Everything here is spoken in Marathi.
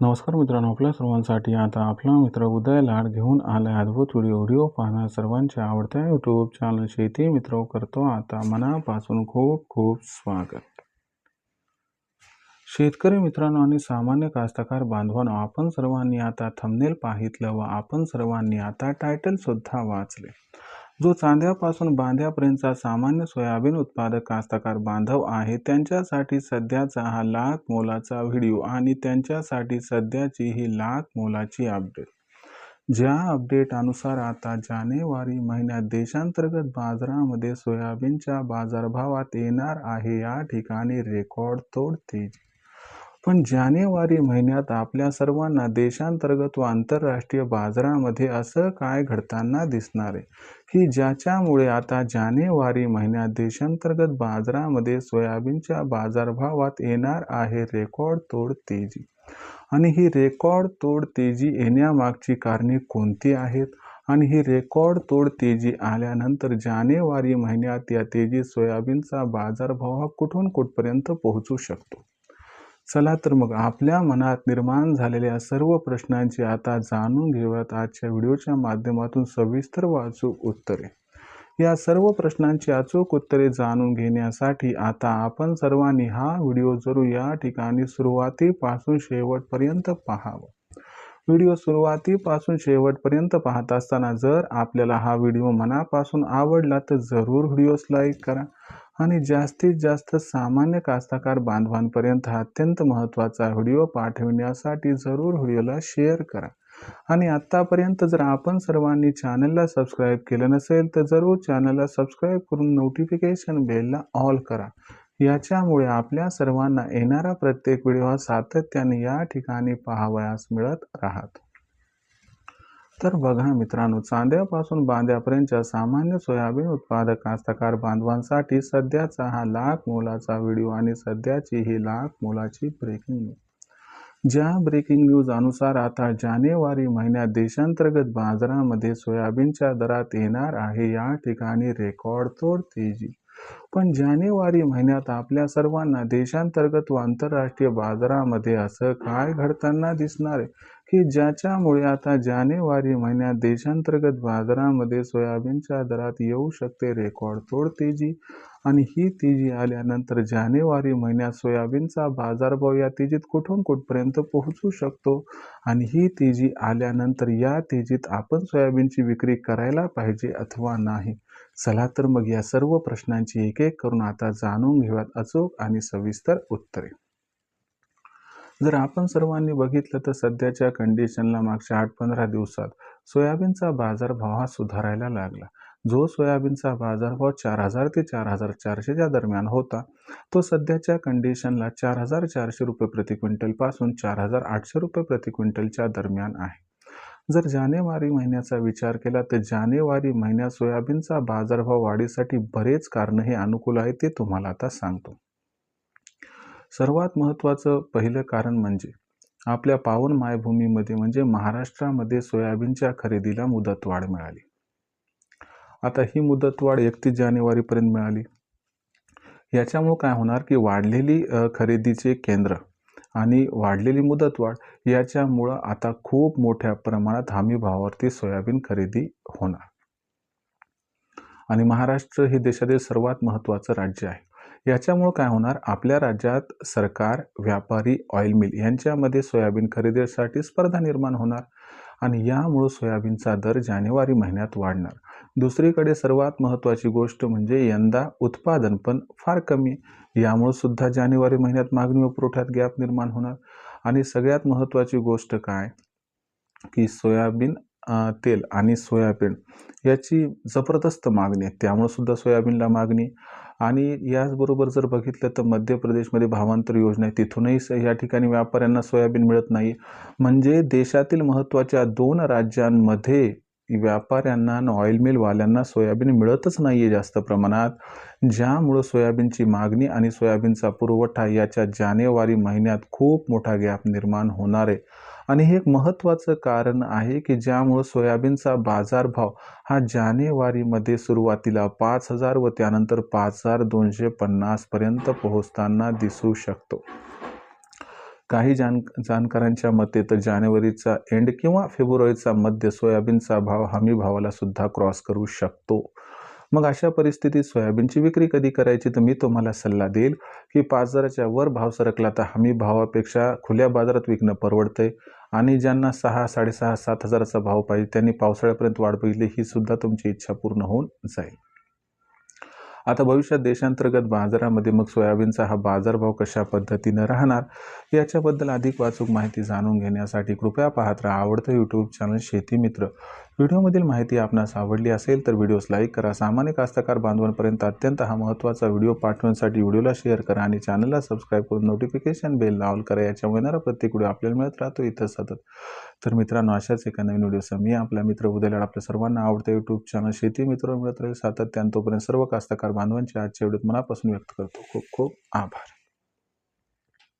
नमस्कार मित्रांनो आपल्या सर्वांसाठी आता आपला मित्र उदय लाड घेऊन आलाय अद्भुत व्हिडिओ व्हिडिओ पाहणार सर्वांच्या आवडत्या यूट्यूब चॅनल शेती मित्र करतो आता मनापासून खूप खूप स्वागत. शेतकरी मित्रांनो आणि सामान्य कास्तकार बांधवांनो आपण सर्वांनी आता थंबनेल पाहितलं व आपण सर्वांनी आता टायटल सुद्धा वाचले. जो चांद्यापासून बांध्यापर्यंतचा सामान्य सोयाबीन उत्पादक कास्तकार बांधव आहे त्यांच्यासाठी सध्याचा हा लाख मोलाचा व्हिडिओ आणि त्यांच्यासाठी सध्याची ही लाख मोलाची अपडेट. ज्या अपडेटानुसार आता जानेवारी महिन्यात देशांतर्गत बाजारामध्ये सोयाबीनच्या बाजारभावात येणार आहे या ठिकाणी रेकॉर्ड तोड तेजी पण जानेवारी महिन्यात आपल्या सर्वांना देशांतर्गत व आंतरराष्ट्रीय बाजारामध्ये असं काय घडताना दिसणार आहे? की ज्याच्यामुळे आता जानेवारी महिन्यात देशांतर्गत बाजारामध्ये सोयाबीनच्या बाजारभावात येणार आहे रेकॉर्ड तोड तेजी. आणि ही रेकॉर्ड तोड तेजी येण्यामागची कारणे कोणती आहेत? आणि ही रेकॉर्ड तोड तेजी आल्यानंतर जानेवारी महिन्यात या तेजी सोयाबीनचा बाजारभाव हा कुठून कुठपर्यंत पोहोचू शकतो? चला तर मग आपल्या मनात निर्माण झालेल्या सर्व प्रश्नांची आता जाणून घेऊयात. आजच्या व्हिडिओच्या माध्यमातून सविस्तर वाचू उत्तरे. या सर्व प्रश्नांची अचूक उत्तरे जाणून घेण्यासाठी आता आपण सर्वांनी हा व्हिडिओ जरूर या ठिकाणी सुरुवातीपासून शेवटपर्यंत पाहावं. व्हिडिओ सुरुवातीपासून शेवटपर्यंत पाहत असताना जर आपल्याला हा व्हिडिओ मनापासून आवडला तर जरूर व्हिडिओस लाईक करा आणि जास्तीत जास्त सामान्य कास्तकार बांधवांपर्यंत हा अत्यंत महत्त्वाचा व्हिडिओ पाठविण्यासाठी जरूर व्हिडिओला शेअर करा. आणि आत्तापर्यंत जर आपण सर्वांनी चॅनलला सबस्क्राईब केलं नसेल तर जरूर चॅनलला सबस्क्राईब करून नोटिफिकेशन बेलला ऑल करा. याच्यामुळे आपल्या सर्वांना येणारा प्रत्येक व्हिडिओ हा सातत्याने या ठिकाणी पाहावयास मिळत राहत. तर बघा मित्रांनो चांद्यापासून बांध्यापर्यंतच्या सामान्य सोयाबीन उत्पादक कास्तकार बांधवांसाठी सध्याचा हा लाख मोलाचा व्हिडिओ आणि सध्याची ही लाख मोलाची ब्रेकिंग न्यूज ज्या ब्रेकिंग न्यूज अनुसार आता जानेवारी महिन्यात देशांतर्गत बाजारामध्ये सोयाबीनच्या दरात येणार आहे या ठिकाणी रेकॉर्ड तोड तेजी पण जानेवारी महिन्यात आपल्या सर्वांना देशांतर्गत व आंतरराष्ट्रीय बाजारामध्ये असं काय घडताना दिसणार आहे? की ज्याच्यामुळे आता जानेवारी महिन्यात देशांतर्गत बाजारामध्ये सोयाबीनच्या दरात येऊ शकते रेकॉर्ड तोड तेजी आणि ही तेजी आल्यानंतर जानेवारी महिन्यात सोयाबीनचा बाजारभाव या तेजीत कुठून कुठपर्यंत पोहोचू शकतो? आणि ही तेजी आल्यानंतर या तेजीत आपण सोयाबीनची विक्री करायला पाहिजे अथवा नाही? चला तर मग या सर्व प्रश्नांची एक एक करून आता जाणून घेऊयात अचूक आणि सविस्तर उत्तरे. जर आपण सर्वांनी बघितलं तर सध्याच्या कंडिशनला मागच्या आठ पंधरा दिवसात सोयाबीनचा बाजारभाव हा सुधारायला लागला. जो सोयाबीनचा बाजारभाव चार हजार ते चार हजार चारशेच्या दरम्यान होता तो सध्याच्या कंडिशनला चार हजार चारशे रुपये प्रति क्विंटलपासून चार हजार आठशे रुपये प्रति क्विंटलच्या दरम्यान आहे. जर जानेवारी महिन्याचा विचार केला तर जानेवारी महिन्यात सोयाबीनचा बाजारभाव वाढीसाठी बरेच कारण हे अनुकूल आहे ते तुम्हाला आता सांगतो. सर्वात महत्त्वाचं पहिलं कारण म्हणजे आपल्या पावन मायभूमीमध्ये म्हणजे महाराष्ट्रामध्ये सोयाबीनच्या खरेदीला मुदतवाढ मिळाली. आता ही मुदतवाढ एकतीस जानेवारीपर्यंत मिळाली. याच्यामुळं काय होणार की वाढलेली खरेदीचे केंद्र आणि वाढलेली मुदतवाढ याच्यामुळं आता खूप मोठ्या प्रमाणात हमी भावावरती सोयाबीन खरेदी होणार. आणि महाराष्ट्र हे देशातील सर्वात महत्त्वाचं राज्य आहे. याच्यामुळं काय होणार? आपल्या राज्यात सरकार व्यापारी ऑइल मिल यांच्यामध्ये सोयाबीन खरेदीसाठी स्पर्धा निर्माण होणार. आणि यामुळं सोयाबीनचा दर जानेवारी महिन्यात वाढणार. दुसरीकडे सर्वात महत्त्वाची गोष्ट म्हणजे यंदा उत्पादन पण फार कमी यामुळं सुद्धा जानेवारी महिन्यात मागणी व पुरवठ्यात गॅप निर्माण होणार. आणि सगळ्यात महत्त्वाची गोष्ट काय? की सोयाबीन तेल आणि सोयाबीन याची जबरदस्त मागणी आहे. त्यामुळं सुद्धा सोयाबीनला मागणी आणि याचबरोबर जर बघितलं तर मध्य प्रदेशमध्ये भावांतर योजना आहे. तिथूनही या ठिकाणी व्यापाऱ्यांना सोयाबीन मिळत नाही. म्हणजे देशातील महत्त्वाच्या दोन राज्यांमध्ये व्यापाऱ्यांना आणि ऑइल मिलवाल्यांना सोयाबीन मिळतच नाही आहे जास्त प्रमाणात. ज्यामुळं सोयाबीनची मागणी आणि सोयाबीनचा पुरवठा याच्या जानेवारी महिन्यात खूप मोठा गॅप निर्माण होणार आहे. आणि हे एक महत्त्वाचं कारण आहे की ज्यामुळं सोयाबीनचा बाजारभाव हा जानेवारीमध्ये सुरुवातीला पाच हजार व त्यानंतर पाच हजार दोनशे पन्नासपर्यंत पोहोचताना दिसू शकतो. काही जाण जाणकारांच्या मते तर जानेवारीचा एंड किंवा फेब्रुवारीचा मध्य सोयाबीनचा भाव हमी भावाला सुद्धा क्रॉस करू शकतो. मग अशा परिस्थितीत सोयाबीनची विक्री कधी करायची? तर मी तुम्हाला सल्ला देईल की पाच हजाराच्या वर भाव सरकला तर हमी भावापेक्षा खुल्या बाजारात विकणं परवडतंय. आणि ज्यांना सहा साडेसहा सात हजाराचा भाव पाहिजे त्यांनी पावसाळ्यापर्यंत वाट बघितली ही सुद्धा तुमची इच्छा पूर्ण होऊन जाईल. आता भविष्यात देशांतर्गत बाजारामध्ये मग सोयाबीनचा हा बाजारभाव कशा पद्धतीनं राहणार? याच्याबद्दल अधिक वाचूक माहिती जाणून घेण्यासाठी कृपया पाहत राहा आवडतं यूट्यूब चॅनल शेती मित्र. व्हिडिओमधील माहिती आपणास आवडली असेल तर व्हिडिओस लाईक करा. सामान्य कास्तकार बांधवांपर्यंत अत्यंत हा महत्त्वाचा व्हिडिओ पाठवण्यासाठी व्हिडिओला शेअर करा आणि चॅनलला सबस्क्राईब करून नोटिफिकेशन बेल लावल करा. याच्यामुळे येणारा प्रत्येक व्हिडिओ आपल्याला मिळत राहतो. इथं सतत. तर मित्रांनो अशाच एका नवीन व्हिडिओसह मी आपला मित्र उद्याला आपल्या सर्वांना आवडतं यूट्यूब चॅनल शेती मित्र मिळत राहील. सातत्यानं तोपर्यंत सर्व कास्तकार बांधवांच्या आजच्या व्हिडिओत मनापासून व्यक्त करतो. खूप खूप आभार.